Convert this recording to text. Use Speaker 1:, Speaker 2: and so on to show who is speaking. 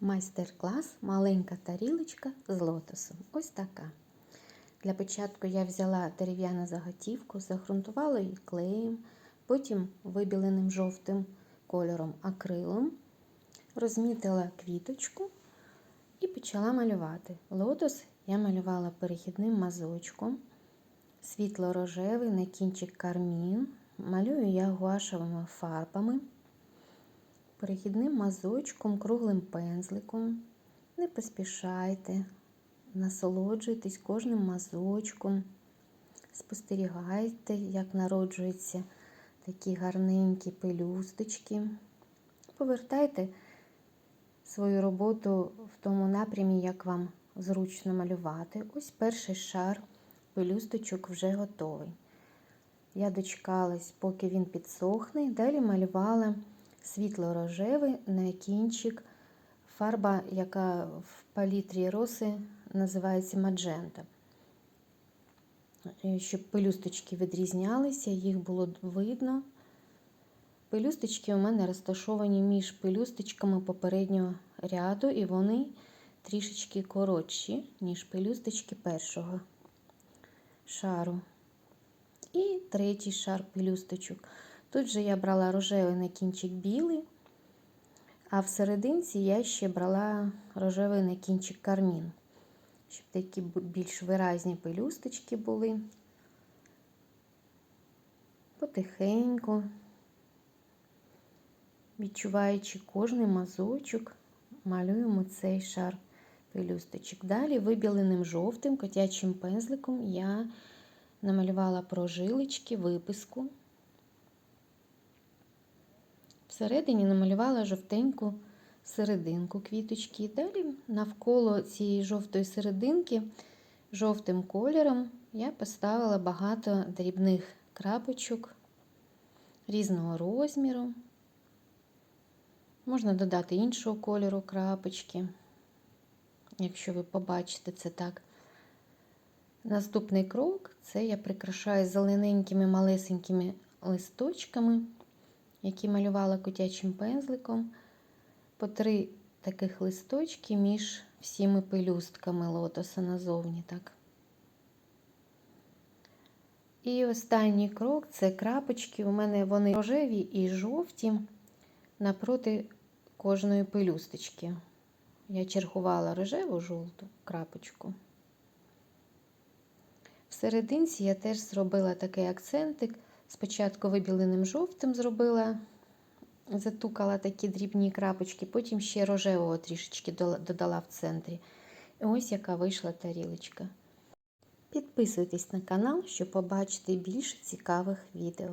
Speaker 1: Майстер-клас маленька тарілочка з лотосом. Ось така. Для початку я взяла дерев'яну заготівку, загрунтувала її клеєм, потім вибіленим жовтим кольором акрилом, розмітила квіточку і почала малювати. Лотос я малювала перехідним мазочком, світло-рожевий на кінчик кармін. Малюю я гуашевими фарбами перехідним мазочком, круглим пензликом. Не поспішайте, насолоджуйтесь кожним мазочком, спостерігайте, як народжуються такі гарненькі пелюсточки. Повертайте свою роботу в тому напрямі, як вам зручно малювати. Ось перший шар пелюсточок вже готовий. Я дочекалась, поки він підсохне, і далі малювала світло-рожевий на кінчик. Фарба, яка в палітрі роси називається маджента. Щоб пелюсточки відрізнялися, їх було видно. Пелюсточки у мене розташовані між пелюсточками попереднього ряду, і вони трішечки коротші, ніж пелюсточки першого шару. І третій шар пелюсточок. Тут же я брала рожевий на кінчик білий, а в серединці я ще брала рожевий на кінчик кармін, щоб такі більш виразні пелюсточки були. Потихеньку, відчуваючи кожний мазочок, малюємо цей шар пелюсточок. Далі вибіленим жовтим котячим пензликом я намалювала прожилочки, виписку. Всередині намалювала жовтеньку серединку квіточки. Далі навколо цієї жовтої серединки, жовтим кольором, я поставила багато дрібних крапочок різного розміру. Можна додати іншого кольору крапочки, якщо ви побачите це так. Наступний крок це я прикрашаю зелененькими малесенькими листочками які малювала котячим пензликом, по три таких листочки між всіми пелюстками лотоса назовні. так. І останній крок це крапочки. У мене вони рожеві і жовті напроти кожної пелюсточки. Я чергувала рожеву жовту крапочку. В серединці я теж зробила такий акцентик. Спочатку вибіленим жовтим зробила, затукала такі дрібні крапочки, потім ще рожевого трішечки додала в центрі. І ось яка вийшла тарілочка. Підписуйтесь на канал, щоб побачити більше цікавих відео.